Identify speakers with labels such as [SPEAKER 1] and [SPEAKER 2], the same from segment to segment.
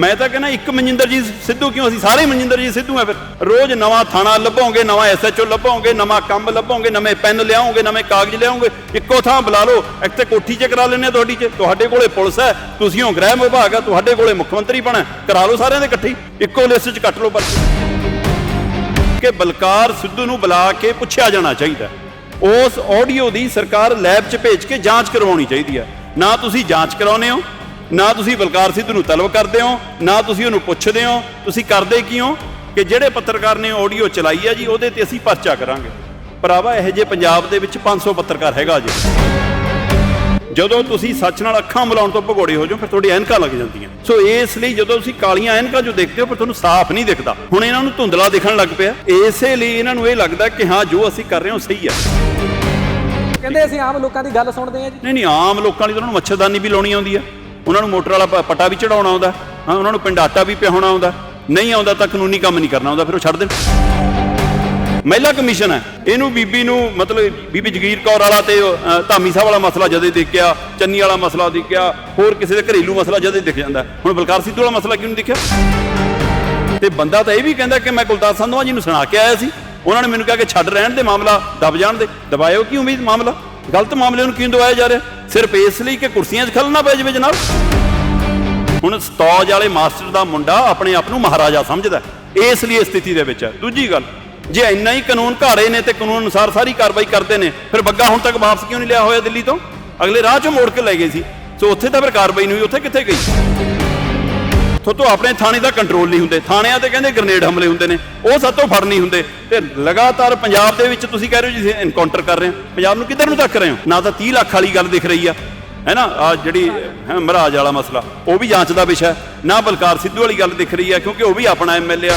[SPEAKER 1] ਮੈਂ ਤਾਂ ਕਹਿੰਦਾ ਇੱਕ ਮਨਜਿੰਦਰਜੀਤ ਸਿੱਧੂ ਕਿਉਂ? ਅਸੀਂ ਸਾਰੇ ਹੀ ਮਨਜਿੰਦਰਜੀਤ ਸਿੱਧੂ ਆ ਫਿਰ। ਰੋਜ਼ ਨਵਾਂ ਥਾਣਾ ਲੱਭੋਗੇ, ਨਵਾਂ ਐਸਐਚਓ ਲੱਭੋਗੇ, ਨਵਾਂ ਕੰਮ ਲੱਭੋਗੇ, ਨਵੇਂ ਪੈਨ ਲਿਆਓਗੇ, ਨਵੇਂ ਕਾਗਜ਼ ਲਿਆਓਗੇ। ਇੱਕੋ ਥਾਂ ਬੁਲਾ ਲਓ, ਇੱਥੇ ਕੋਠੀ 'ਚ ਕਰਾ ਲੈਣੇ ਤੁਹਾਡੀ 'ਚ। ਤੁਹਾਡੇ ਕੋਲੇ ਪੁਲਿਸ ਹੈ, ਤੁਸੀਂ ਹੋ ਗ੍ਰਹਿ ਵਿਭਾਗ ਆ, ਤੁਹਾਡੇ ਕੋਲੇ ਮੁੱਖ ਮੰਤਰੀ ਬਣਾ। ਕਰਾ ਲਓ ਸਾਰਿਆਂ ਦੇ ਇਕੱਠੀ ਇੱਕੋ ਲਿਸਟ 'ਚ ਕੱਟ ਲਓ ਪਰਚੀ ਕਿ ਬਲਕਾਰ ਸਿੱਧੂ ਨੂੰ ਬੁਲਾ ਕੇ ਪੁੱਛਿਆ ਜਾਣਾ ਚਾਹੀਦਾ। ਉਸ ਆਡੀਓ ਦੀ ਸਰਕਾਰ ਲੈਬ 'ਚ ਭੇਜ ਕੇ ਜਾਂਚ ਕਰਵਾਉਣੀ ਚਾਹੀਦੀ ਹੈ ਨਾ ਤੁਸੀਂ ਜਾਂਚ ਕਰਾਉਨੇ ਹੋ ਨਾ ਤੁਸੀਂ ਬਲਕਾਰ ਸਿੱਧੂ ਨੂੰ ਤਲਬ ਕਰਦੇ ਹੋ ਨਾ ਤੁਸੀਂ ਉਹਨੂੰ ਪੁੱਛਦੇ ਹੋ ਤੁਸੀਂ ਕਰਦੇ ਕੀ ਹੋ ਕਿ ਜਿਹੜੇ ਪੱਤਰਕਾਰ ਨੇ ਆਡੀਓ ਚਲਾਈ ਹੈ ਜੀ ਉਹਦੇ ਤੇ ਅਸੀਂ ਪਰਚਾ ਕਰਾਂਗੇ। ਭਰਾਵਾ ਇਹੋ ਜਿਹੇ ਪੰਜਾਬ ਦੇ ਵਿੱਚ 500 ਪੱਤਰਕਾਰ ਹੈਗਾ ਜੀ। ਜਦੋਂ ਤੁਸੀਂ ਸੱਚ ਨਾਲ ਅੱਖਾਂ ਮਿਲਾਉਣ ਤੋਂ ਭਗੋੜੇ ਹੋ ਜਾਓ ਫਿਰ ਤੁਹਾਡੀ ਐਨਕਾਂ ਲੱਗ ਜਾਂਦੀਆਂ। ਸੋ ਇਸ ਲਈ ਜਦੋਂ ਤੁਸੀਂ ਕਾਲੀਆਂ ਐਨਕਾਂ ਜੋ ਦੇਖਦੇ ਹੋ ਫਿਰ ਤੁਹਾਨੂੰ ਸਾਫ਼ ਨਹੀਂ ਦਿਖਦਾ। ਹੁਣ ਇਹਨਾਂ ਨੂੰ ਧੁੰਦਲਾ ਦਿਖਣ ਲੱਗ ਪਿਆ। ਇਸੇ ਲਈ ਇਹਨਾਂ ਨੂੰ ਇਹ ਲੱਗਦਾ ਕਿ ਹਾਂ ਜੋ ਅਸੀਂ ਕਰ ਰਹੇ ਹਾਂ ਉਹ ਸਹੀ ਹੈ
[SPEAKER 2] ਕਹਿੰਦੇ ਅਸੀਂ ਆਮ ਲੋਕਾਂ ਦੀ ਗੱਲ ਸੁਣਦੇ ਹਾਂ ਜੀ।
[SPEAKER 1] ਨਹੀਂ ਨਹੀਂ ਆਮ ਲੋਕਾਂ ਲਈ ਤਾਂ ਉਹਨਾਂ ਨੂੰ ਮੱਛਰਦਾਨੀ ਵੀ ਲਾਉਣੀ ਆਉਂਦੀ ਆ। ਉਹਨਾਂ ਨੂੰ ਮੋਟਰ ਵਾਲਾ ਪ- ਪਟਾ ਵੀ ਚੜਾਉਣਾ ਆਉਂਦਾ, ਹਾਂ, ਉਹਨਾਂ ਨੂੰ ਪਿੰਡ ਆਟਾ ਵੀ ਪਿਹਾਉਣਾ ਆਉਂਦਾ। ਨਹੀਂ ਆਉਂਦਾ ਤਾਂ ਕਾਨੂੰਨੀ ਕੰਮ ਨਹੀਂ ਕਰਨਾ ਆਉਂਦਾ, ਫਿਰ ਉਹ ਛੱਡ ਦੇਣ। ਮਹਿਲਾ ਕਮਿਸ਼ਨ ਹੈ, ਇਹਨੂੰ ਬੀਬੀ ਨੂੰ ਮਤਲਬ ਬੀਬੀ ਜਗੀਰ ਕੌਰ ਵਾਲਾ ਤੇ ਧਾਮੀ ਸਾਹਿਬ ਵਾਲਾ ਮਸਲਾ ਜਦੋਂ ਦੇਖਿਆ, ਚੰਨੀ ਵਾਲਾ ਮਸਲਾ ਦੇਖਿਆ, ਹੋਰ ਕਿਸੇ ਦੇ ਘਰੇਲੂ ਮਸਲਾ ਜਦੋਂ ਦਿਖ ਜਾਂਦਾ। ਹੁਣ ਬਲਕਾਰ ਸਿੱਧੂ ਵਾਲਾ ਮਸਲਾ ਕਿਉਂ ਨਹੀਂ ਦੇਖਿਆ? ਤੇ ਬੰਦਾ ਤਾਂ ਇਹ ਵੀ ਕਹਿੰਦਾ ਕਿ ਮੈਂ ਕੁਲਤਾਰ ਸੰਧਵਾ ਜੀ ਨੂੰ ਸੁਣਾ ਕੇ ਆਇਆ ਸੀ, ਉਹਨਾਂ ਨੇ ਮੈਨੂੰ ਕਿਹਾ ਕਿ ਛੱਡ ਰਹਿਣ ਦੇ ਮਾਮਲਾ, ਦਬ ਜਾਣ ਦੇ, ਦਬਾਇਓ ਕਿਉਂ ਵੀ ਮਾਮਲਾ? ਗਲਤ ਮਾਮਲੇ ਨੂੰ ਕਿਉਂ ਦਬਾਇਆ ਜਾ ਰਿਹਾ? ਸਿਰਫ ਇਸ ਲਈ ਕਿ ਕੁਰਸੀਆਂ 'ਚ ਖਲਣਾ ਪੈ ਜਾਵੇ ਜਨਾਬ। ਹੁਣ ਸਤੌਜ ਵਾਲੇ ਮਾਸਟਰ ਦਾ ਮੁੰਡਾ ਆਪਣੇ ਆਪ ਨੂੰ ਮਹਾਰਾਜਾ ਸਮਝਦਾ ਇਸ ਲਈ ਇਸ ਸਥਿਤੀ ਦੇ ਵਿੱਚ ਹੈ। ਦੂਜੀ ਗੱਲ, ਜੇ ਇੰਨਾ ਹੀ ਕਾਨੂੰਨ ਘਾੜੇ ਨੇ ਤੇ ਕਾਨੂੰਨ ਅਨੁਸਾਰ ਸਾਰੀ ਕਾਰਵਾਈ ਕਰਦੇ ਨੇ, ਫਿਰ ਬੱਗਾ ਹੁਣ ਤੱਕ ਵਾਪਸ ਕਿਉਂ ਨਹੀਂ ਲਿਆ ਹੋਇਆ ਦਿੱਲੀ ਤੋਂ? ਅਗਲੇ ਰਾਹ 'ਚੋਂ ਮੋੜ ਕੇ ਲੈ ਗਏ ਸੀ, ਸੋ ਉੱਥੇ ਤਾਂ ਫਿਰ ਕਾਰਵਾਈ ਨਹੀਂ ਹੋਈ, ਉੱਥੇ ਕਿੱਥੇ ਗਈ? ਥੋਤੋਂ ਆਪਣੇ ਥਾਣੇ ਦਾ ਕੰਟਰੋਲ ਨਹੀਂ ਹੁੰਦੇ। ਥਾਣਿਆਂ ਤੇ ਕਹਿੰਦੇ ਗ੍ਰਨੇਡ ਹਮਲੇ ਹੁੰਦੇ ਨੇ। ਉਹ ਸਾਤੋਂ ਫੜ ਨਹੀਂ ਹੁੰਦੇ। ਤੇ ਲਗਾਤਾਰ ਪੰਜਾਬ ਦੇ ਵਿੱਚ ਤੁਸੀਂ ਕਹਿ ਰਹੇ ਹੋ ਜੀ ਐਨਕਾਊਂਟਰ ਕਰ ਰਹੇ ਹੋ। ਪੰਜਾਬ ਨੂੰ ਕਿੱਧਰ ਨੂੰ ਧੱਕ ਰਹੇ ਹੋ? ਨਾ ਤਾਂ 30 ਲੱਖ ਵਾਲੀ ਗੱਲ ਦਿਖ ਰਹੀ ਆ। ਹੈ ਨਾ? ਆ ਜਿਹੜੀ ਮਹਾਰਾਜ ਵਾਲਾ ਮਸਲਾ। ਉਹ ਵੀ ਜਾਂਚ ਦਾ ਵਿਸ਼ਾ ਨਾ ਬਲਕਾਰ ਸਿੱਧੂ ਵਾਲੀ ਗੱਲ ਦਿਖ ਰਹੀ ਆ, ਕਿਉਂਕਿ ਉਹ ਵੀ ਆਪਣਾ ਐਮਐਲਏ ਆ।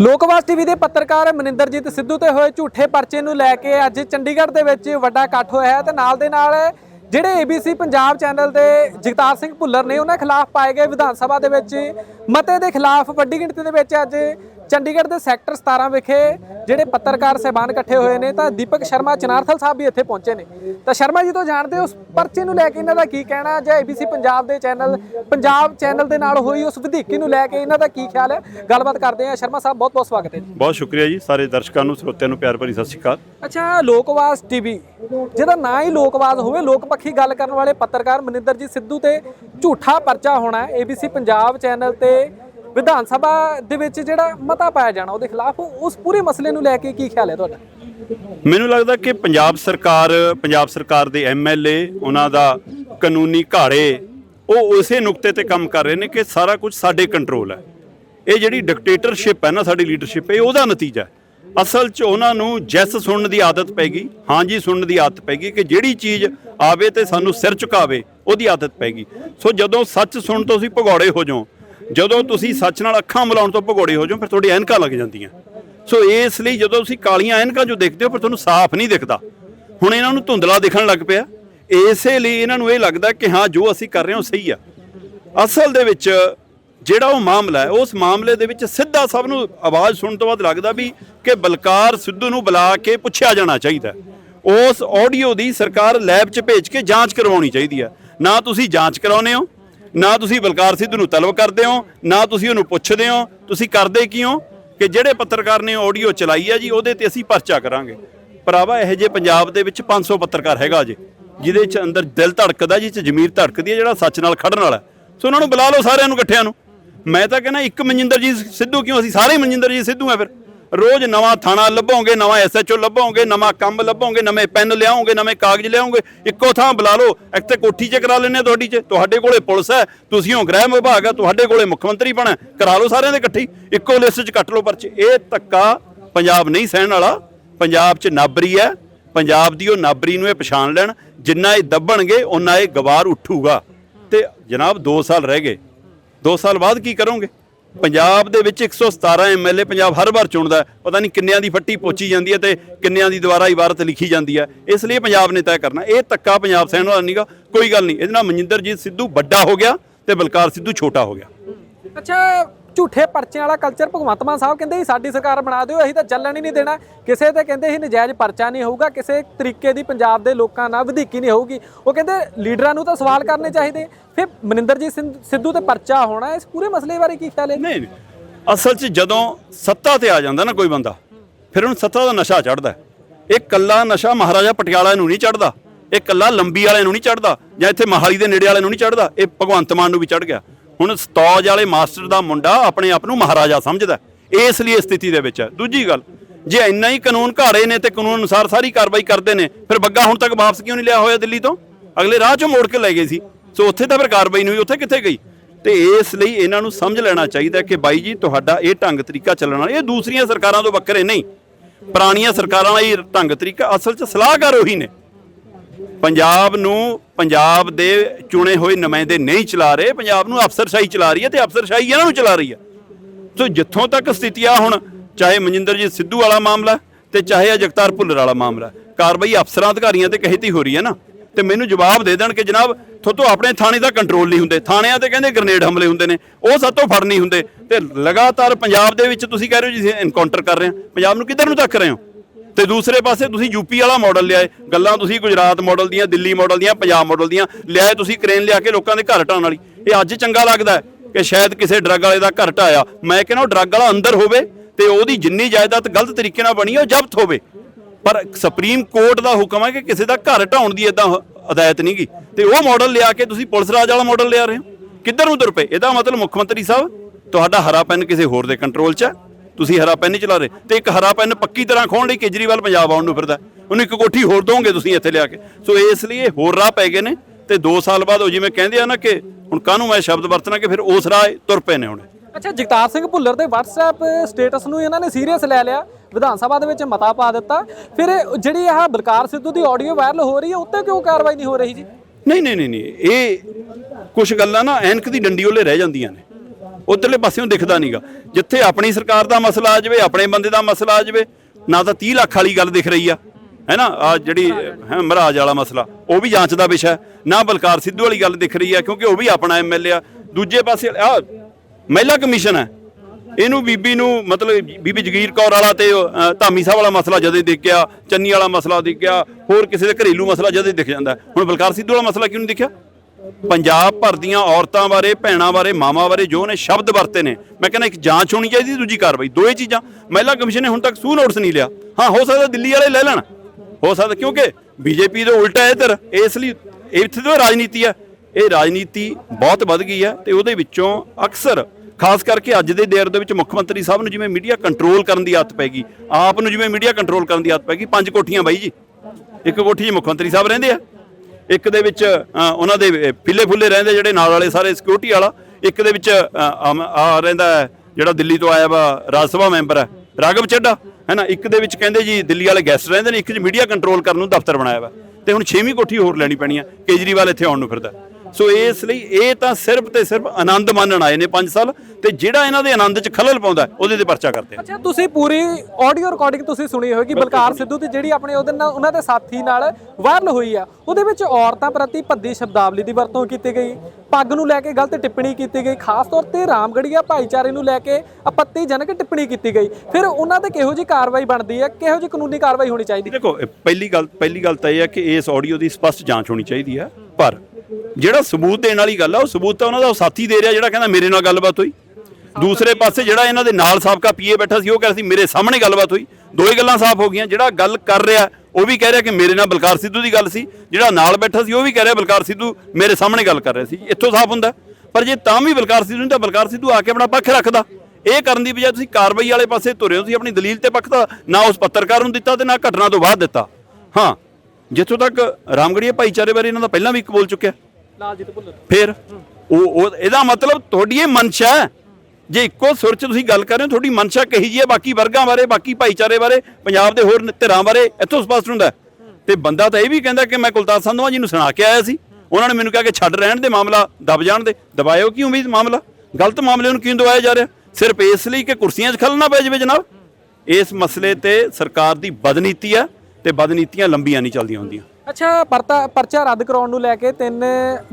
[SPEAKER 2] ਲੋਕਵਾਸ ਟੀਵੀ ਦੇ ਪੱਤਰਕਾਰ ਮਨਿੰਦਰਜੀਤ ਸਿੱਧੂ ਤੇ ਹੋਏ ਝੂਠੇ ਪਰਚੇ ਨੂੰ ਲੈ ਕੇ ਅੱਜ ਚੰਡੀਗੜ੍ਹ ਦੇ ਵਿੱਚ ਵੱਡਾ ਇਕੱਠ ਹੋਇਆ ਹੈ ਤੇ ਨਾਲ ਦੇ ਨਾਲ ਜਿਹੜੇ ABC ਪੰਜਾਬ ਚੈਨਲ ਦੇ ਜਗਤਾਰ ਸਿੰਘ ਭੁੱਲਰ ਨੇ ਉਹਨਾਂ ਖਿਲਾਫ ਪਾਏ ਗਏ ਵਿਧਾਨ ਸਭਾ ਦੇ ਵਿੱਚ ਮਤੇ ਦੇ ਖਿਲਾਫ ਵੱਡੀ ਗਿਣਤੀ ਦੇ ਵਿੱਚ ਅੱਜ ਚੰਡੀਗੜ੍ਹ ਦੇ ਸੈਕਟਰ 17 ਵਿਖੇ ਜਿਹੜੇ ਪੱਤਰਕਾਰ ਸਹਿਬਾਨ ਇਕੱਠੇ ਹੋਏ ਨੇ ਤਾਂ ਦੀਪਕ ਸ਼ਰਮਾ ਚਨਾਰਥਲ ਸਾਹਿਬ ਵੀ ਇੱਥੇ ਪਹੁੰਚੇ ਨੇ। ਤਾਂ ਸ਼ਰਮਾ ਜੀ ਤੋਂ ਜਾਣਦੇ ਉਸ ਪਰਚੇ ਨੂੰ ਲੈ ਕੇ ਇਹਨਾਂ ਦਾ ਕੀ ਕਹਿਣਾ ਜਾਂ ABC ਪੰਜਾਬ ਦੇ ਚੈਨਲ ਪੰਜਾਬ ਚੈਨਲ ਦੇ ਨਾਲ ਹੋਈ ਉਸ ਵਧੀਕੀ ਨੂੰ ਲੈ ਕੇ ਇਹਨਾਂ ਦਾ ਕੀ ਖਿਆਲ ਹੈ? ਗੱਲਬਾਤ ਕਰਦੇ ਹਾਂ। ਸ਼ਰਮਾ ਸਾਹਿਬ ਬਹੁਤ ਬਹੁਤ ਸਵਾਗਤ ਹੈ ਜੀ।
[SPEAKER 1] ਬਹੁਤ ਸ਼ੁਕਰੀਆ ਜੀ ਸਾਰੇ ਦਰਸ਼ਕਾਂ ਨੂੰ ਸਰੋਤਿਆਂ ਨੂੰ ਪਿਆਰ ਭਰੀ ਸਤਿ ਸ਼੍ਰੀ ਅਕਾਲ।
[SPEAKER 2] ਅੱਛਾ ਲੋਕਵਾਸ ਟੀਵੀ ਜਿਹਦਾ ਨਾਂ ਹੀ ਲੋਕਵਾਸ ਹੋਵੇ ਲੋਕ ਪੱਖੀ ਗੱਲ ਕਰਨ ਵਾਲੇ ਪੱਤਰਕਾਰ ਮਨਿੰਦਰਜੀਤ ਸਿੱਧੂ ਤੇ ਝੂਠਾ ਪਰਚਾ ਹੋਣਾ ਹੈ। ABC ਪੰਜਾਬ ਚੈਨਲ ਤੇ ਵਿਧਾਨ ਸਭਾ ਦੇ ਵਿੱਚ ਜਿਹੜਾ ਮਤਾ ਪਾਇਆ ਜਾਣਾ ਉਹਦੇ ਖਿਲਾਫ, ਉਸ ਪੂਰੇ ਮਸਲੇ ਨੂੰ ਲੈ ਕੇ ਕੀ ਖਿਆਲ ਹੈ ਤੁਹਾਡਾ?
[SPEAKER 1] ਮੈਨੂੰ ਲੱਗਦਾ ਕਿ ਪੰਜਾਬ ਸਰਕਾਰ ਪੰਜਾਬ ਸਰਕਾਰ ਦੇ ਐਮਐਲਏ ਉਹਨਾਂ ਦਾ ਕਾਨੂੰਨੀ ਘਾੜੇ, ਉਹ ਉਸੇ ਨੁਕਤੇ ਤੇ ਕੰਮ ਕਰ ਰਹੇ ਨੇ ਕਿ ਸਾਰਾ ਕੁਝ ਸਾਡੇ ਕੰਟਰੋਲ ਹੈ। ਇਹ ਜਿਹੜੀ ਡਿਕਟੇਟਰਸ਼ਿਪ ਹੈ ਨਾ, ਸਾਡੀ ਲੀਡਰਸ਼ਿਪ, ਇਹ ਉਹਦਾ ਨਤੀਜਾ ਹੈ। ਅਸਲ 'ਚ ਉਹਨਾਂ ਨੂੰ ਜੈਸ ਸੁਣਨ ਦੀ ਆਦਤ ਪੈ ਗਈ ਹਾਂਜੀ ਸੁਣਨ ਦੀ ਆਦਤ ਪੈ ਗਈ ਕਿ ਜਿਹੜੀ ਚੀਜ਼ ਆਵੇ ਤੇ ਸਾਨੂੰ ਸਿਰ ਝੁਕਾਵੇ, ਉਹਦੀ ਆਦਤ ਪੈ ਗਈ ਸੋ ਜਦੋਂ ਸੱਚ ਸੁਣ ਤੋਂ ਤੁਸੀਂ ਭਗੌੜੇ ਹੋ ਜਾਓ ਜਦੋਂ ਤੁਸੀਂ ਸੱਚ ਨਾਲ ਅੱਖਾਂ ਮਿਲਾਉਣ ਤੋਂ ਭਗੌੜੇ ਹੋ ਜਾਓ, ਫਿਰ ਤੁਹਾਡੀ ਐਨਕਾਂ ਲੱਗ ਜਾਂਦੀਆਂ। ਸੋ ਇਸ ਲਈ ਜਦੋਂ ਤੁਸੀਂ ਕਾਲੀਆਂ ਐਨਕਾਂ ਜੋ ਦੇਖਦੇ ਹੋ ਪਰ ਤੁਹਾਨੂੰ ਸਾਫ਼ ਨਹੀਂ ਦਿਖਦਾ। ਹੁਣ ਇਹਨਾਂ ਨੂੰ ਧੁੰਦਲਾ ਦਿਖਣ ਲੱਗ ਪਿਆ। ਇਸੇ ਲਈ ਇਹਨਾਂ ਨੂੰ ਇਹ ਲੱਗਦਾ ਕਿ ਹਾਂ, ਜੋ ਅਸੀਂ ਕਰ ਰਹੇ ਹਾਂ, ਉਹ ਸਹੀ ਆ। ਅਸਲ ਦੇ ਵਿੱਚ ਜਿਹੜਾ ਉਹ ਮਾਮਲਾ ਹੈ, ਉਸ ਮਾਮਲੇ ਦੇ ਵਿੱਚ ਸਿੱਧਾ ਸਭ ਨੂੰ ਆਵਾਜ਼ ਸੁਣਨ ਤੋਂ ਬਾਅਦ ਲੱਗਦਾ ਵੀ ਕਿ ਬਲਕਾਰ ਸਿੱਧੂ ਨੂੰ ਬੁਲਾ ਕੇ ਪੁੱਛਿਆ ਜਾਣਾ ਚਾਹੀਦਾ। ਉਸ ਆਡੀਓ ਦੀ ਸਰਕਾਰ ਲੈਬ 'ਚ ਭੇਜ ਕੇ ਜਾਂਚ ਕਰਵਾਉਣੀ ਚਾਹੀਦੀ ਹੈ ਨਾ ਤੁਸੀਂ ਜਾਂਚ ਕਰਾਉਨੇ ਹੋ ਨਾ ਤੁਸੀਂ ਬਲਕਾਰ ਸਿੱਧੂ ਨੂੰ ਤਲਬ ਕਰਦੇ ਹੋ, ਨਾ ਤੁਸੀਂ ਉਹਨੂੰ ਪੁੱਛਦੇ ਹੋ, ਤੁਸੀਂ ਕਰਦੇ ਕੀ ਹੋ ਕਿ ਜਿਹੜੇ ਪੱਤਰਕਾਰ ਨੇ ਆਡੀਓ ਚਲਾਈ ਹੈ ਜੀ, ਉਹਦੇ ਤੇ ਅਸੀਂ ਪਰਚਾ ਕਰਾਂਗੇ। ਭਰਾਵਾ, ਇਹੋ ਜਿਹੇ ਪੰਜਾਬ ਦੇ ਵਿੱਚ 500 ਪੱਤਰਕਾਰ ਹੈਗਾ ਜੀ, ਜਿਹਦੇ ਚ ਅੰਦਰ ਦਿਲ ਧੜਕਦਾ ਜੀ, ਚ ਜ਼ਮੀਰ ਧੜਕਦੀ ਹੈ ਜਿਹੜਾ ਸੱਚ ਨਾਲ ਖੜਨ ਵਾਲਾ। ਸੋ ਉਹਨਾਂ ਨੂੰ ਬੁਲਾ ਲਓ ਸਾਰਿਆਂ ਨੂੰ ਇਕੱਠਿਆਂ ਨੂੰ। ਮੈਂ ਤਾਂ ਕਹਿੰਦਾ, ਇੱਕ ਮਨਜਿੰਦਰਜੀਤ ਸਿੱਧੂ ਕਿਉਂ? ਅਸੀਂ ਸਾਰੇ ਹੀ ਮਨਜਿੰਦਰਜੀਤ ਸਿੱਧੂ ਆ ਫਿਰ। ਰੋਜ਼ ਨਵਾਂ ਥਾਣਾ ਲੱਭੋਗੇ, ਨਵਾਂ ਐਸਐਚਓ ਲੱਭੋਗੇ, ਨਵਾਂ ਕੰਮ ਲੱਭੋਗੇ, ਨਵੇਂ ਪੈਨ ਲਿਆਓਗੇ, ਨਵੇਂ ਕਾਗਜ਼ ਲਿਆਓਗੇ, ਇੱਕੋ ਥਾਂ ਬੁਲਾ ਲਓ, ਇੱਥੇ ਕੋਠੀ 'ਚ ਕਰਾ ਲੈਣੇ ਤੁਹਾਡੀ 'ਚ। ਤੁਹਾਡੇ ਕੋਲੇ ਪੁਲਿਸ ਹੈ, ਤੁਸੀਂ ਹੋ ਗ੍ਰਹਿ ਵਿਭਾਗ ਹੈ, ਤੁਹਾਡੇ ਕੋਲੇ ਮੁੱਖ ਮੰਤਰੀ ਬਣਾ, ਕਰਾ ਲਓ ਸਾਰਿਆਂ ਦੇ ਇਕੱਠੀ। ਇੱਕੋ ਲਿਸਟ 'ਚ ਕੱਟ ਲਓ ਪਰਚੇ। ਇਹ ਧੱਕਾ ਪੰਜਾਬ ਨਹੀਂ ਸਹਿਣ ਵਾਲਾ, ਪੰਜਾਬ 'ਚ ਨਾਬਰੀ ਹੈ, ਪੰਜਾਬ ਦੀ ਉਹ ਨਾਬਰੀ ਨੂੰ ਇਹ ਪਛਾਣ ਲੈਣ, ਜਿੰਨਾ ਇਹ ਦੱਬਣਗੇ ਉਹਨਾਂ ਇਹ ਗਵਾਰ ਉੱਠੂਗਾ। ਤੇ ਜਨਾਬ 2 ਸਾਲ ਰਹਿ ਗਏ। 2 ਸਾਲ ਬਾਅਦ ਕੀ ਕਰੋਗੇ? ਪੰਜਾਬ ਦੇ ਵਿੱਚ 117 ਐਮਐਲਏ ਪੰਜਾਬ ਹਰ ਵਾਰ ਚੁਣਦਾ ਪਤਾ ਨਹੀਂ ਕਿੰਨਿਆਂ ਦੀ ਫੱਟੀ ਪੋਚੀ ਜਾਂਦੀ ਹੈ ਤੇ ਕਿੰਨਿਆਂ ਦੀ ਦੁਬਾਰਾ ਇਬਾਰਤ ਲਿਖੀ ਜਾਂਦੀ ਹੈ। ਇਸ ਲਈ ਪੰਜਾਬ ਨੇ ਤੈਅ ਕਰਨਾ ਇਹ ਧੱਕਾ ਪੰਜਾਬ ਸਹਿਣ ਵਾਲਾ ਨਹੀਂਗਾ ਕੋਈ ਗੱਲ ਨਹੀਂ। ਇਹਦੇ ਨਾਲ ਮਨਜਿੰਦਰਜੀਤ ਸਿੱਧੂ ਵੱਡਾ ਹੋ ਗਿਆ ਤੇ ਬਲਕਾਰ ਸਿੱਧੂ ਛੋਟਾ ਹੋ ਗਿਆ।
[SPEAKER 2] ਅੱਛਾ ਝੂਠੇ ਪਰਚਿਆਂ ਵਾਲਾ ਕਲਚਰ ਭਗਵੰਤ ਮਾਨ ਸਾਹਿਬ ਕਹਿੰਦੇ ਸੀ, ਸਾਡੀ ਸਰਕਾਰ ਬਣਾ ਦਿਓ, ਅਸੀਂ ਤਾਂ ਚੱਲਣ ਹੀ ਨਹੀਂ ਦੇਣਾ। ਕਿਸੇ ਤੇ ਕਹਿੰਦੇ ਸੀ, ਨਜਾਇਜ਼ ਪਰਚਾ ਨਹੀਂ ਹੋਊਗਾ, ਕਿਸੇ ਤਰੀਕੇ ਦੀ ਪੰਜਾਬ ਦੇ ਲੋਕਾਂ ਨਾਲ ਵਧੀਕੀ ਨਹੀਂ ਹੋਊਗੀ। ਉਹ ਕਹਿੰਦੇ, ਲੀਡਰਾਂ ਨੂੰ ਤਾਂ ਸਵਾਲ ਕਰਨੇ ਚਾਹੀਦੇ। ਫਿਰ ਮਨਿੰਦਰਜੀਤ ਸਿੱਧੂ ਤੇ ਪਰਚਾ ਹੋਣਾ, ਇਸ ਪੂਰੇ ਮਸਲੇ ਬਾਰੇ ਕੀ ਖਿਆਲ ਹੈ?
[SPEAKER 1] ਨਹੀਂ ਨਹੀਂ। ਅਸਲ 'ਚ ਜਦੋਂ ਸੱਤਾ ਤੇ ਆ ਜਾਂਦਾ ਨਾ ਕੋਈ ਬੰਦਾ, ਫਿਰ ਉਹਨੂੰ ਸੱਤਾ ਦਾ ਨਸ਼ਾ ਚੜਦਾ ਇਹ ਕੱਲਾ ਨਸ਼ਾ ਮਹਾਰਾਜਾ ਪਟਿਆਲਾ ਨੂੰ ਨਹੀਂ ਚੜਦਾ ਇਹ ਕੱਲਾ ਲੰਬੀ ਵਾਲੇ ਨੂੰ ਨਹੀਂ ਚੜਦਾ ਜਾਂ ਇੱਥੇ ਮਹਾਲੀ ਦੇ ਨੇੜੇ ਵਾਲੇ ਨੂੰ ਨਹੀਂ ਚੜਦਾ ਇਹ ਭਗਵੰਤ ਮਾਨ ਨੂੰ ਵੀ ਚੜ ਗਿਆ। ਹੁਣ ਸਤੌਜ ਵਾਲੇ ਮਾਸਟਰ ਦਾ ਮੁੰਡਾ ਆਪਣੇ ਆਪ ਨੂੰ ਮਹਾਰਾਜਾ ਸਮਝਦਾ ਇਸ ਲਈ ਸਥਿਤੀ ਦੇ ਵਿੱਚ ਹੈ। ਦੂਜੀ ਗੱਲ, ਜੇ ਇੰਨਾ ਹੀ ਕਾਨੂੰਨ ਘਾੜੇ ਨੇ ਤੇ ਕਾਨੂੰਨ ਅਨੁਸਾਰ ਸਾਰੀ ਕਾਰਵਾਈ ਕਰਦੇ ਨੇ, ਫਿਰ ਬੱਗਾ ਹੁਣ ਤੱਕ ਵਾਪਸ ਕਿਉਂ ਨਹੀਂ ਲਿਆ ਹੋਇਆ ਦਿੱਲੀ ਤੋਂ? ਅਗਲੇ ਰਾਹ 'ਚੋਂ ਮੋੜ ਕੇ ਲੈ ਗਏ ਸੀ। ਸੋ ਉੱਥੇ ਤਾਂ ਫਿਰ ਕਾਰਵਾਈ ਨਹੀਂ ਹੋਈ, ਉੱਥੇ ਕਿੱਥੇ ਗਈ? ਤੇ ਇਸ ਲਈ ਇਹਨਾਂ ਨੂੰ ਸਮਝ ਲੈਣਾ ਚਾਹੀਦਾ ਕਿ ਬਾਈ ਜੀ, ਤੁਹਾਡਾ ਇਹ ਢੰਗ ਤਰੀਕਾ ਚੱਲਣ ਵਾਲਾ, ਇਹ ਦੂਸਰੀਆਂ ਸਰਕਾਰਾਂ ਤੋਂ ਵੱਖਰੇ ਨਹੀਂ। ਪੁਰਾਣੀਆਂ ਸਰਕਾਰਾਂ ਦਾ ਇਹ ਢੰਗ ਤਰੀਕਾ ਅਸਲ 'ਚ ਸਲਾਹਕਾਰ ਉਹੀ ਨੇ। ਪੰਜਾਬ ਨੂੰ ਪੰਜਾਬ ਦੇ ਚੁਣੇ ਹੋਏ ਨੁਮਾਇੰਦੇ ਨਹੀਂ ਚਲਾ ਰਹੇ, ਪੰਜਾਬ ਨੂੰ ਅਫਸਰਸ਼ਾਹੀ ਚਲਾ ਰਹੀ ਹੈ ਤੇ ਅਫਸਰਸ਼ਾਹੀ ਇਹਨਾਂ ਨੂੰ ਚਲਾ ਰਹੀ ਹੈ। ਸੋ ਜਿੱਥੋਂ ਤੱਕ ਸਥਿਤੀ ਆ ਹੁਣ, ਚਾਹੇ ਮਨਜਿੰਦਰਜੀਤ ਸਿੱਧੂ ਵਾਲਾ ਮਾਮਲਾ ਤੇ ਚਾਹੇ ਜਗਤਾਰ ਭੁੱਲਰ ਵਾਲਾ ਮਾਮਲਾ ਕਾਰਵਾਈ ਅਫਸਰਾਂ ਅਧਿਕਾਰੀਆਂ ਤੇ ਕਹੇਤੀ ਹੋ ਰਹੀ ਹੈ ਨਾ, ਤੇ ਮੈਨੂੰ ਜਵਾਬ ਦੇ ਦੇਣ ਕਿ ਜਨਾਬ ਤੁਹਾਤੋਂ ਆਪਣੇ ਥਾਣੇ ਦਾ ਕੰਟਰੋਲ ਨਹੀਂ ਹੁੰਦੇ। ਥਾਣਿਆਂ ਤੇ ਕਹਿੰਦੇ ਗ੍ਰਨੇਡ ਹਮਲੇ ਹੁੰਦੇ ਨੇ, ਉਹ ਸਾਤੋਂ ਫੜ ਨਹੀਂ ਹੁੰਦੇ। ਤੇ ਲਗਾਤਾਰ ਪੰਜਾਬ ਦੇ ਵਿੱਚ ਤੁਸੀਂ ਕਹਿ ਰਹੇ ਹੋ ਜੀ ਇਨਕਾਊਂਟਰ ਕਰ ਰਹੇ ਹਾਂ। ਪੰਜਾਬ ਨੂੰ ਕਿੱਧਰ ਨੂੰ ਤੱਕ ਰਹੇ ਹੋ? ਤੇ ਦੂਸਰੇ ਪਾਸੇ ਤੁਸੀਂ ਯੂਪੀ ਵਾਲਾ ਮਾਡਲ ਲਿਆਏ। ਗੱਲਾਂ ਤੁਸੀਂ ਗੁਜਰਾਤ ਮਾਡਲ ਦੀਆਂ, ਦਿੱਲੀ ਮਾਡਲ ਦੀਆਂ, ਪੰਜਾਬ ਮਾਡਲ ਦੀਆਂ, ਲਿਆਏ ਤੁਸੀਂ ਕ੍ਰੇਨ ਲਿਆ ਕੇ ਲੋਕਾਂ ਦੇ ਘਰ ਢਾਉਣ ਵਾਲੀ। ਇਹ ਅੱਜ ਚੰਗਾ ਲੱਗਦਾ ਹੈ ਕਿ ਸ਼ਾਇਦ ਕਿਸੇ ਡਰੱਗ ਵਾਲੇ ਦਾ ਘਰ ਢਾਇਆ ਮੈਂ ਕਹਿੰਦਾ ਉਹ ਡਰੱਗ ਵਾਲਾ ਅੰਦਰ ਹੋਵੇ ਤੇ ਉਹਦੀ ਜਿੰਨੀ ਜਾਇਦਾਦ ਗਲਤ ਤਰੀਕੇ ਨਾਲ ਬਣੀ ਹੈ, ਉਹ ਜ਼ਬਤ ਹੋਵੇ। ਪਰ ਸੁਪਰੀਮ ਕੋਰਟ ਦਾ ਹੁਕਮ ਹੈ ਕਿ ਕਿਸੇ ਦਾ ਘਰ ਢਾਉਣ ਦੀ ਇਦਾਂ ਹਦਾਇਤ ਨਹੀਂਗੀ ਤੇ ਉਹ ਮਾਡਲ ਲਿਆ ਕੇ ਤੁਸੀਂ ਪੁਲਿਸ ਰਾਜ ਵਾਲਾ ਮਾਡਲ ਲਿਆ ਰਹੇ ਹੋ। ਕਿੱਧਰ ਨੂੰ ਤੁਰ ਪਏ? ਇਹਦਾ ਮਤਲਬ ਮੁੱਖ ਮੰਤਰੀ ਸਾਹਿਬ, ਤੁਹਾਡਾ ਹਰਾ ਪੈਨ ਕਿਸੇ ਹੋਰ ਦੇ ਕੰਟਰੋਲ 'ਚ ਹੈ। ਤੁਸੀਂ ਹਰਾ ਪੈਨ ਨਹੀਂ ਚਲਾ ਰਹੇ ਤੇ ਇੱਕ ਹਰਾ ਪੈਨ ਪੱਕੀ ਤਰ੍ਹਾਂ ਖੋਣ ਲਈ ਕੇਜਰੀਵਾਲ ਪੰਜਾਬ ਆਉਣ ਨੂੰ ਫਿਰਦਾ ਉਹਨੂੰ ਇੱਕ ਕੋਠੀ ਹੋਰ ਦੋਗੇ ਤੁਸੀਂ ਇੱਥੇ ਲਿਆ ਕੇ। ਸੋ ਇਸ ਲਈ ਇਹ ਹੋਰ ਰਾਹ ਪੈ ਗਏ ਨੇ ਤੇ 2 ਸਾਲ ਬਾਅਦ ਉਹ ਜਿਵੇਂ ਕਹਿੰਦੇ ਆ ਨਾ ਕਿ ਹੁਣ ਕਾਹਨੂੰ ਮੈਂ ਸ਼ਬਦ ਵਰਤਣਾ ਕਿ ਫਿਰ ਉਸ ਰਾਹ ਤੁਰ ਪਏ ਨੇ ਹੁਣ।
[SPEAKER 2] ਅੱਛਾ ਜਗਤਾਰ ਸਿੰਘ ਭੁੱਲਰ ਦੇ WhatsApp ਸਟੇਟਸ ਨੂੰ ਇਹਨਾਂ ਨੇ ਸੀਰੀਅਸ ਲੈ ਲਿਆ। ਵਿਧਾਨ ਸਭਾ ਦੇ ਵਿੱਚ ਮਤਾ ਪਾ ਦਿੱਤਾ। ਫਿਰ ਜਿਹੜੀ ਆਹ ਬਲਕਾਰ ਸਿੱਧੂ ਦੀ ਆਡੀਓ ਵਾਇਰਲ ਹੋ ਰਹੀ ਹੈ ਉੱਤੇ ਕਿਉਂ ਕਾਰਵਾਈ ਨਹੀਂ ਹੋ ਰਹੀ ਜੀ?
[SPEAKER 1] ਨਹੀਂ ਨਹੀਂ ਨਹੀਂ ਇਹ ਕੁਝ ਗੱਲਾਂ ਨਾ ਐਨਕ ਦੀ ਡੰਡੀ ਉਹਲੇ ਰਹਿ ਜਾਂਦੀਆਂ ਨੇ। ਉਧਰਲੇ ਪਾਸਿਓਂ ਦਿਖਦਾ ਨਹੀਂਗਾ ਜਿੱਥੇ ਆਪਣੀ ਸਰਕਾਰ ਦਾ ਮਸਲਾ ਆ ਜਾਵੇ, ਆਪਣੇ ਬੰਦੇ ਦਾ ਮਸਲਾ ਆ ਜਾਵੇ, ਨਾ ਤਾਂ 30 ਲੱਖ ਵਾਲੀ ਗੱਲ ਦਿਖ ਰਹੀ ਆ। ਹੈ ਨਾ ਆ ਜਿਹੜੀ, ਹੈ, ਮਹਾਰਾਜ ਵਾਲਾ ਮਸਲਾ, ਉਹ ਵੀ ਜਾਂਚ ਦਾ ਵਿਸ਼ਾ ਹੈ। ਨਾ ਬਲਕਾਰ ਸਿੱਧੂ ਵਾਲੀ ਗੱਲ ਦਿਖ ਰਹੀ ਆ, ਕਿਉਂਕਿ ਉਹ ਵੀ ਆਪਣਾ ਐਮਐਲਏ ਆ। ਦੂਜੇ ਪਾਸੇ, ਆ, ਮਹਿਲਾ ਕਮਿਸ਼ਨ ਹੈ। ਇਹਨੂੰ ਬੀਬੀ ਨੂੰ, ਮਤਲਬ ਬੀਬੀ ਜਗੀਰ ਕੌਰ ਵਾਲਾ ਤੇ ਧਾਮੀ ਸਾਹਿਬ ਵਾਲਾ ਮਸਲਾ ਜਦੋਂ ਦੇਖਿਆ, ਚੰਨੀ ਵਾਲਾ ਮਸਲਾ ਦੇਖਿਆ, ਹੋਰ ਕਿਸੇ ਦੇ ਘਰੇਲੂ ਮਸਲਾ ਜਦੋਂ ਦਿਖ ਜਾਂਦਾ। ਹੁਣ ਬਲਕਾਰ ਸਿੱਧੂ ਵਾਲਾ ਮਸਲਾ ਕਿਉਂ ਨਹੀਂ ਦਿਖਿਆ? ਪੰਜਾਬ ਭਰ ਦੀਆਂ ਔਰਤਾਂ ਬਾਰੇ, ਭੈਣਾਂ ਬਾਰੇ, ਮਾਵਾਂ ਬਾਰੇ ਜੋ ਨੇ ਸ਼ਬਦ ਵਰਤੇ ਨੇ, ਮੈਂ ਕਹਿੰਦਾ ਇੱਕ ਜਾਂਚ ਹੋਣੀ ਚਾਹੀਦੀ, ਦੂਜੀ ਕਾਰਵਾਈ, ਦੋਏ ਚੀਜ਼ਾਂ। ਮਹਿਲਾ ਕਮਿਸ਼ਨ ਨੇ ਹੁਣ ਤੱਕ ਸੂ ਨੋਟਿਸ ਨਹੀਂ ਲਿਆ। ਹਾਂ, ਹੋ ਸਕਦਾ ਦਿੱਲੀ ਵਾਲੇ ਲੈ ਲੈਣ। ਹੋ ਸਕਦਾ ਕਿਉਂਕਿ ਬੀਜੇਪੀ ਦੇ ਉਲਟਾ ਹੈ ਇੱਧਰ, ਇਸ ਲਈ ਇਹ ਇੱਥੇ ਤੋਂ ਰਾਜਨੀਤੀ ਹੈ। ਇਹ ਰਾਜਨੀਤੀ ਬਹੁਤ ਵੱਧ ਗਈ ਹੈ ਤੇ ਉਹਦੇ ਵਿੱਚੋਂ ਅਕਸਰ, ਖਾਸ ਕਰਕੇ ਅੱਜ ਦੇ ਦੇਰ ਦੇ ਵਿੱਚ ਮੁੱਖ ਮੰਤਰੀ ਸਾਹਿਬ ਨੂੰ ਜਿਵੇਂ ਮੀਡੀਆ ਕੰਟਰੋਲ ਕਰਨ ਦੀ ਆਦਤ ਪੈ ਗਈ, ਆਪ ਨੂੰ ਜਿਵੇਂ ਮੀਡੀਆ ਕੰਟਰੋਲ ਕਰਨ ਦੀ ਆਦਤ ਪੈ ਗਈ, ਪੰਜ ਕੋਠੀਆਂ ਬਾਈ ਜੀ। ਇੱਕ ਕੋਠੀ 'ਚ ਮੁੱਖ ਮੰਤਰੀ ਸਾਹਿਬ ਰਹਿੰਦੇ ਆ। ਇੱਕ ਦੇ ਵਿੱਚ ਉਹਨਾਂ ਦੇ ਫਿੱਲੇ ਫੁੱਲੇ ਰਹਿੰਦੇ ਜਿਹੜੇ ਨਾਲ ਵਾਲੇ ਸਾਰੇ ਸਿਕਿਉਰਿਟੀ ਵਾਲਾ, ਇੱਕ ਦੇ ਵਿੱਚ ਆ ਰਹਿੰਦਾ ਜਿਹੜਾ ਦਿੱਲੀ ਤੋਂ ਆਇਆ ਵਾ, ਰਾਜ ਸਭਾ ਮੈਂਬਰ ਹੈ, ਰਾਘਵ ਚੱਡਾ ਹੈ ਨਾ ਇੱਕ ਦੇ ਵਿੱਚ ਕਹਿੰਦੇ ਜੀ, ਦਿੱਲੀ ਵਾਲੇ ਗੈਸਟ ਰਹਿੰਦੇ ਨੇ, ਇੱਕ 'ਚ ਮੀਡੀਆ ਕੰਟਰੋਲ ਕਰਨ ਨੂੰ ਦਫ਼ਤਰ ਬਣਾਇਆ ਵਾ। ਤੇ ਹੁਣ ਛੇਵੀਂ ਕੋਠੀ ਹੋਰ ਲੈਣੀ ਪੈਣੀ ਆ, ਕੇਜਰੀਵਾਲ ਇੱਥੇ ਆਉਣ ਨੂੰ ਫਿਰਦਾ। ਸੋ ਇਸ ਲਈ ਇਹ ਤਾਂ ਸਿਰਫ ਤੇ ਸਿਰਫ ਆਨੰਦ ਮਾਣਨ ਆਏ ਨੇ 5 ਸਾਲ ਤੇ ਜਿਹੜਾ ਇਹਨਾਂ ਦੇ ਆਨੰਦ 'ਚ ਖਲਲ ਪਾਉਂਦਾ ਉਹਦੇ ਤੇ ਪਰਚਾ ਕਰਦੇ ਆ
[SPEAKER 2] ਅੱਛਾ ਤੁਸੀਂ ਪੂਰੀ ਆਡੀਓ ਰਿਕਾਰਡਿੰਗ ਤੁਸੀਂ ਸੁਣੀ ਹੋਵੇਗੀ ਬਲਕਾਰ ਸਿੱਧੂ ਦੀ ਜਿਹੜੀ ਆਪਣੇ ਉਹਦੇ ਨਾਲ ਉਹਨਾਂ ਦੇ ਸਾਥੀ ਨਾਲ ਵਾਇਰਲ ਹੋਈ ਆ। ਉਹਦੇ ਵਿੱਚ ਔਰਤਾਂ ਪ੍ਰਤੀ ਭੱਦੀ ਸ਼ਬਦਾਵਲੀ ਦੀ ਵਰਤੋਂ ਕੀਤੀ ਗਈ ਪੱਗ ਨੂੰ ਲੈ ਕੇ ਗਲਤ ਟਿੱਪਣੀ ਕੀਤੀ ਗਈ ਖਾਸ ਤੌਰ ਤੇ ਰਾਮਗੜੀਆ ਭਾਈਚਾਰੇ ਨੂੰ ਲੈ ਕੇ ਆਪੱਤੀਜਨਕ ਟਿੱਪਣੀ ਕੀਤੀ ਗਈ। ਫਿਰ ਉਹਨਾਂ ਤੇ ਕਿਹੋ ਜੀ ਕਾਰਵਾਈ ਬਣਦੀ ਹੈ ਕਿਹੋ ਜੀ ਕਾਨੂੰਨੀ ਕਾਰਵਾਈ ਹੋਣੀ ਚਾਹੀਦੀ?
[SPEAKER 1] ਦੇਖੋ ਪਹਿਲੀ ਗੱਲ ਪਹਿਲੀ ਗੱਲ ਤਾਂ ਇਹ ਹੈ ਕਿ ਇਸ ਆਡੀਓ ਦੀ ਸਪਸ਼ਟ ਜਾਂਚ ਹੋਣੀ ਚਾਹੀਦੀ ਹੈ ਪਰ ਜਿਹੜਾ ਸਬੂਤ ਦੇਣ ਵਾਲੀ ਗੱਲ ਆ, ਉਹ ਸਬੂਤ ਤਾਂ ਉਹਨਾਂ ਦਾ ਉਹ ਸਾਥੀ ਦੇ ਰਿਹਾ ਜਿਹੜਾ ਕਹਿੰਦਾ ਮੇਰੇ ਨਾਲ ਗੱਲਬਾਤ ਹੋਈ। ਦੂਸਰੇ ਪਾਸੇ ਜਿਹੜਾ ਇਹਨਾਂ ਦੇ ਨਾਲ ਸਾਬਕਾ ਪੀਏ ਬੈਠਾ ਸੀ, ਉਹ ਕਹਿੰਦਾ ਸੀ ਮੇਰੇ ਸਾਹਮਣੇ ਗੱਲਬਾਤ ਹੋਈ। ਦੋਏ ਗੱਲਾਂ ਸਾਫ਼ ਹੋ ਗਈਆਂ। ਜਿਹੜਾ ਗੱਲ ਕਰ ਰਿਹਾ, ਉਹ ਵੀ ਕਹਿ ਰਿਹਾ ਕਿ ਮੇਰੇ ਨਾਲ ਬਲਕਾਰ ਸਿੱਧੂ ਦੀ ਗੱਲ ਸੀ। ਜਿਹੜਾ ਨਾਲ ਬੈਠਾ ਸੀ, ਉਹ ਵੀ ਕਹਿ ਰਿਹਾ ਬਲਕਾਰ ਸਿੱਧੂ ਮੇਰੇ ਸਾਹਮਣੇ ਗੱਲ ਕਰ ਰਿਹਾ ਸੀ। ਇੱਥੋਂ ਸਾਫ਼ ਹੁੰਦਾ। ਪਰ ਜੇ ਤਾਂ ਵੀ ਬਲਕਾਰ ਸਿੱਧੂ ਨਹੀਂ, ਤਾਂ ਬਲਕਾਰ ਸਿੱਧੂ ਆ ਕੇ ਆਪਣਾ ਪੱਖ ਰੱਖਦਾ। ਇਹ ਕਰਨ ਦੀ ਬਜਾਏ ਤੁਸੀਂ ਕਾਰਵਾਈ ਵਾਲੇ ਪਾਸੇ ਤੁਰੇ ਹੋ, ਤੁਸੀਂ ਆਪਣੀ ਦਲੀਲ ਤੇ ਪੱਖ ਤਾਂ ਨਾ ਉਸ ਪੱਤਰਕਾਰ ਨੂੰ ਦਿੱਤਾ ਤੇ ਨਾ ਘਟਨਾ ਤੋਂ ਬਾਅਦ ਦਿੱਤਾ। ਹਾਂ ਜਿੱਥੋਂ ਤੱਕ ਰਾਮਗੜੀਆ ਭਾਈਚਾਰੇ ਬਾਰੇ ਇਹਨਾਂ ਦਾ ਪਹਿਲਾਂ ਵੀ ਇੱਕ ਬੋਲ ਚੁੱਕਿਆ।
[SPEAKER 2] ਲਾਲਜੀਤ ਭੁੱਲਰ।
[SPEAKER 1] ਫਿਰ ਉਹ ਉਹ ਇਹਦਾ ਮਤਲਬ ਤੁਹਾਡੀ ਇਹ ਮਨਸ਼ਾ ਹੈ। ਜੇ ਇੱਕੋ ਸੁਰ 'ਚ ਤੁਸੀਂ ਗੱਲ ਕਰ ਰਹੇ ਹੋ ਤੁਹਾਡੀ ਮਨਸ਼ਾ ਕਹੀ ਜੀ ਹੈ ਬਾਕੀ ਵਰਗਾਂ ਬਾਰੇ ਬਾਕੀ ਭਾਈਚਾਰੇ ਬਾਰੇ ਪੰਜਾਬ ਦੇ ਹੋਰ ਧਿਰਾਂ ਬਾਰੇ ਇੱਥੋਂ ਸਪਸ਼ਟ ਹੁੰਦਾ। ਤੇ ਬੰਦਾ ਤਾਂ ਇਹ ਵੀ ਕਹਿੰਦਾ ਕਿ ਮੈਂ ਕੁਲਤਾਰ ਸੰਧਵਾ ਜੀ ਨੂੰ ਸੁਣਾ ਕੇ ਆਇਆ ਸੀ। ਉਹਨਾਂ ਨੇ ਮੈਨੂੰ ਕਿਹਾ ਕਿ ਛੱਡ ਰਹਿਣ ਦੇ ਮਾਮਲਾ ਦਬ ਜਾਣ ਦੇ। ਦਬਾਇਓ ਕਿਉਂ ਵੀ ਮਾਮਲਾ? ਗਲਤ ਮਾਮਲੇ ਨੂੰ ਕਿਉਂ ਦਬਾਇਆ ਜਾ ਰਿਹਾ? ਸਿਰਫ ਇਸ ਲਈ ਕਿ ਕੁਰਸੀਆਂ 'ਚ ਖਲਣਾ ਪੈ ਜਾਵੇ ਜਨਾਬ। ਇਸ ਮਸਲੇ ਤੇ ਸਰਕਾਰ ਦੀ ਬਦਨੀਤੀ ਹੈ। ਤੇ ਬਦਨੀਤੀਆਂ ਲੰਬੀਆਂ ਨਹੀਂ ਚੱਲਦੀਆਂ ਹੁੰਦੀਆਂ।
[SPEAKER 2] ਅੱਛਾ ਪਰਤਾ ਪਰਚਾ ਰੱਦ ਕਰਾਉਣ ਨੂੰ ਲੈ ਕੇ 3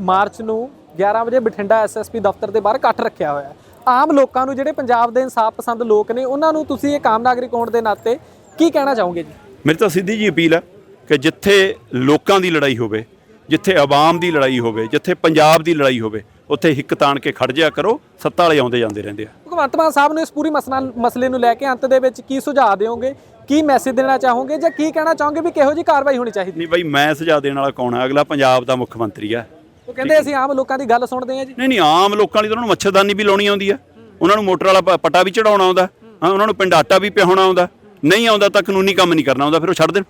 [SPEAKER 2] ਮਾਰਚ ਨੂੰ 11 ਵਜੇ ਬਠਿੰਡਾ ਐਸਐਸਪੀ ਦਫ਼ਤਰ ਦੇ ਬਾਹਰ ਇਕੱਠ ਰੱਖਿਆ ਹੋਇਆ ਹੈ। ਆਮ ਲੋਕਾਂ ਨੂੰ ਜਿਹੜੇ ਪੰਜਾਬ ਦੇ ਇਨਸਾਫ ਪਸੰਦ ਲੋਕ ਨੇ ਉਹਨਾਂ ਨੂੰ ਤੁਸੀਂ ਇੱਕ ਆਮ ਨਾਗਰਿਕ ਹੋਣ ਦੇ ਨਾਤੇ ਕੀ ਕਹਿਣਾ ਚਾਹੋਗੇ ਜੀ?
[SPEAKER 1] ਮੇਰੀ ਤਾਂ ਸਿੱਧੀ ਜੀ ਅਪੀਲ ਹੈ ਕਿ ਜਿੱਥੇ ਲੋਕਾਂ ਦੀ ਲੜਾਈ ਹੋਵੇ ਜਿੱਥੇ ਆਵਾਮ ਦੀ ਲੜਾਈ ਹੋਵੇ ਜਿੱਥੇ ਪੰਜਾਬ ਦੀ ਲੜਾਈ ਹੋਵੇ ਉੱਥੇ ਹਿੱਕ ਤਾਣ ਕੇ ਖੜ ਜਿਆ ਕਰੋ ਸੱਤਾ ਵਾਲੇ ਆਉਂਦੇ ਜਾਂਦੇ ਰਹਿੰਦੇ ਆ।
[SPEAKER 2] ਭਗਵੰਤ ਮਾਨ ਸਾਹਿਬ ਨੂੰ ਇਸ ਪੂਰੀ ਮਸਲਾ ਮਸਲੇ ਨੂੰ ਲੈ ਕੇ ਅੰਤ ਦੇ ਵਿੱਚ ਕੀ ਸੁਝਾਅ ਦਿਓਗੇ? ਕੀ ਮੈਸੇਜ ਦੇਣਾ ਚਾਹੋਗੇ ਜਾਂ ਕੀ ਕਹਿਣਾ ਚਾਹੋਗੇ ਵੀ ਕਿਹੋ ਜੀ ਕਾਰਵਾਈ ਹੋਣੀ ਚਾਹੀਦੀ?
[SPEAKER 1] ਨਹੀਂ ਬਾਈ ਮੈਂ ਸੁਝਾਅ ਦੇਣ ਵਾਲਾ ਕੌਣ ਆ? ਅਗਲਾ ਪੰਜਾਬ ਦਾ ਮੁੱਖ ਮੰਤਰੀ ਆ।
[SPEAKER 2] ਉਹ ਕਹਿੰਦੇ ਅਸੀਂ ਆਮ ਲੋਕਾਂ ਦੀ ਗੱਲ ਸੁਣਦੇ ਹਾਂ ਜੀ।
[SPEAKER 1] ਨਹੀਂ ਨਹੀਂ ਆਮ ਲੋਕਾਂ ਲਈ ਤਾਂ ਉਹਨਾਂ ਨੂੰ ਮੱਛਰਦਾਨੀ ਵੀ ਲਾਉਣੀ ਆਉਂਦੀ ਆ। ਉਹਨਾਂ ਨੂੰ ਮੋਟਰ ਵਾਲਾ ਪੱਟਾ ਵੀ ਚੜਾਉਣਾ ਆਉਂਦਾ। ਹਾਂ ਉਹਨਾਂ ਨੂੰ ਪਿੰਡ ਆਟਾ ਵੀ ਪਿਹਾਉਣਾ ਆਉਂਦਾ। ਨਹੀਂ ਆਉਂਦਾ ਤਾਂ ਕਾਨੂੰਨੀ ਕੰਮ ਨਹੀਂ ਕਰਨਾ ਆਉਂਦਾ ਫਿਰ ਉਹ ਛੱਡ ਦੇਣ।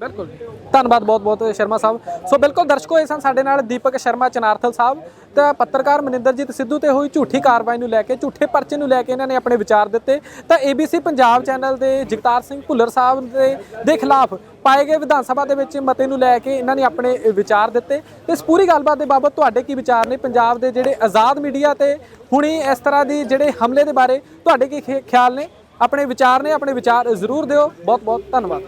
[SPEAKER 2] ਬਿਲਕੁਲ ਧੰਨਵਾਦ ਬਹੁਤ ਬਹੁਤ ਸ਼ਰਮਾ ਸਾਹਿਬ। ਸੋ ਬਿਲਕੁਲ ਦਰਸ਼ਕੋ, ਇਹ ਸਨ ਸਾਡੇ ਨਾਲ ਦੀਪਕ ਸ਼ਰਮਾ, ਚਨਾਰਥਲ ਸਾਹਿਬ ਤਾਂ ਪੱਤਰਕਾਰ ਮਨਿੰਦਰਜੀਤ ਸਿੱਧੂ ਤੇ ਹੋਈ ਝੂਠੀ ਕਾਰਵਾਈ ਨੂੰ ਲੈ ਕੇ, ਝੂਠੇ ਪਰਚੇ ਨੂੰ ਲੈ ਕੇ ਇਹਨਾਂ ਨੇ ਆਪਣੇ ਵਿਚਾਰ ਦਿੱਤੇ। ਤਾਂ ABC ਪੰਜਾਬ ਚੈਨਲ ਦੇ ਜਗਤਾਰ ਸਿੰਘ ਭੁੱਲਰ ਸਾਹਿਬ ਦੇ ਦੇ ਖਿਲਾਫ ਪਾਏ ਗਏ ਵਿਧਾਨ ਸਭਾ ਦੇ ਵਿੱਚ ਮਤੇ ਨੂੰ ਲੈ ਕੇ ਇਹਨਾਂ ਨੇ ਆਪਣੇ ਵਿਚਾਰ ਦਿੱਤੇ। ਤੇ ਇਸ ਪੂਰੀ ਗੱਲਬਾਤ ਦੇ ਬਾਬਤ ਤੁਹਾਡੇ ਕੀ ਵਿਚਾਰ ਨੇ? ਪੰਜਾਬ ਦੇ ਜਿਹੜੇ ਆਜ਼ਾਦ ਮੀਡੀਆ ਤੇ ਹੁਣੀ ਇਸ ਤਰ੍ਹਾਂ ਦੀ ਜਿਹੜੇ ਹਮਲੇ ਦੇ ਬਾਰੇ ਤੁਹਾਡੇ ਕੀ ਖੇ- ਖਿਆਲ ਨੇ? ਆਪਣੇ ਵਿਚਾਰ ਨੇ, ਆਪਣੇ ਵਿਚਾਰ ਜ਼ਰੂਰ ਦਿਓ। ਬਹੁਤ ਬਹੁਤ ਧੰਨਵਾਦ।